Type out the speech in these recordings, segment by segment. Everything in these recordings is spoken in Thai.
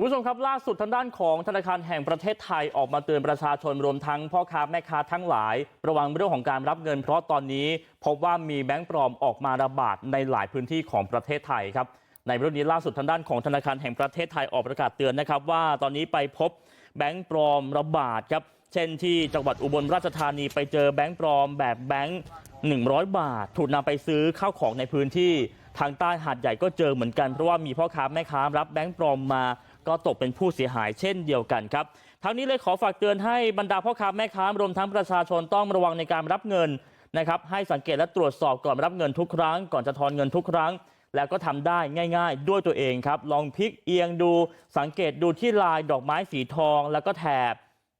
คุณผู้ชมครับล่าสุดทางด้านของธนาคารแห่งประเทศไทยออกมาเตือนประชาชนรวมทั้งพ่อค้าแม่ค้าทั้งหลายระวังเรื่องของการรับเงินเพราะตอนนี้พบว่ามีแบงก์ปลอมออกมาระบาดในหลายพื้นที่ของประเทศไทยครับในเรื่องนี้ล่าสุดทางด้านของธนาคารแห่งประเทศไทยออกประกาศเตือนนะครับว่าตอนนี้ไปพบแบงก์ปลอมระบาดครับเช่นที่จังหวัดอุบลราชธานีไปเจอแบงก์ปลอมแบบแบงก์100 บาท ถูกนำไปซื้อข้าวของในพื้นที่ทางใต้หาดใหญ่ก็เจอเหมือนกันเพราะว่ามีพ่อค้าแม่ค้ารับแบงก์ปลอมมา ก็ตกเป็นผู้เสียหายเช่นเดียวกันครับทั้งนี้เลยขอฝากเตือนให้บรรดาพ่อค้าแม่ค้ารวมทั้งประชาชนต้องระวังในการรับเงินนะครับให้สังเกตและตรวจสอบก่อนรับเงินทุกครั้งก่อนจะทอนเงินทุกครั้ง แล้วก็ทำได้ง่าย ๆ ด้วยตัวเองครับ ลองพลิกเอียงดูสังเกตดูที่ลายดอกไม้สีทองแล้วก็แถบ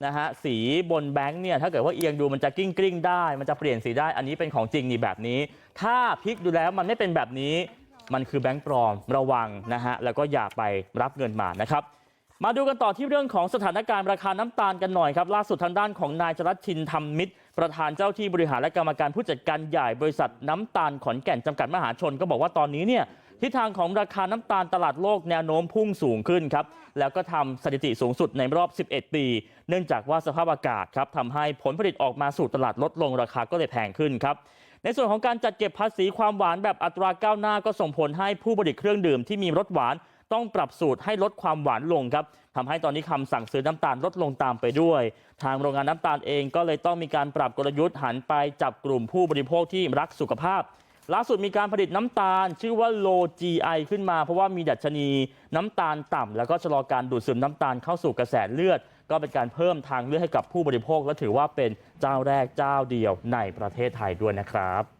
นะฮะสีบนแบงค์เนี่ยถ้าเกิดว่าเอียงดูมันจะกิ้งกลิ้งๆได้ มันจะเปลี่ยนสีได้อันนี้เป็นของจริงนี่แบบนี้ ถ้าพลิกดูแล้วมันไม่เป็นแบบนี้ มันคือแบงค์ปลอมระวังนะฮะแล้วก็อย่าไปรับเงินมานะครับ มาดูกันต่อที่เรื่องของสถานการณ์ราคาน้ำตาลกันหน่อยครับล่าสุดทางด้านของนายจรัชชินธรรมมิตร ประธานเจ้าที่บริหารและกรรมการผู้จัดการใหญ่บริษัทน้ำตาลขอนแก่นจำกัดมหาชน ก็บอกว่าตอนนี้เนี่ยทิศทางของราคาน้ำตาลตลาดโลกแนวโน้มพุ่งสูงขึ้นครับ แล้วก็ทำสถิติสูงสุดในรอบ 11 ปี เนื่องจากว่าสภาพอากาศครับทำให้ผลผลิตออกมาสู่ตลาดลดลงราคาก็เลยแพงขึ้นครับ ในส่วนของการจัดเก็บภาษีความหวานแบบอัตราก้าวหน้าก็ส่งผลให้ผู้ผลิตเครื่องดื่มที่มีรสหวานต้องปรับสูตรให้ลดความหวานลงครับทำให้ตอนนี้คำสั่งซื้อน้ำตาลลดลงตามไปด้วย ทางโรงงานน้ำตาลเองก็เลยต้องมีการปรับกลยุทธ์หันไปจับกลุ่มผู้บริโภคที่รักสุขภาพ ล่าสุดมีการผลิตน้ำตาลชื่อว่าโลจีไอขึ้นมาเพราะว่ามีดัชนีน้ำตาลต่ำแล้วก็ชะลอการดูดซึมน้ำตาลเข้าสู่กระแสเลือด ก็เป็นการเพิ่มทางเลือกให้กับผู้บริโภคและถือว่าเป็นเจ้าแรกเจ้าเดียวในประเทศไทยด้วยนะครับ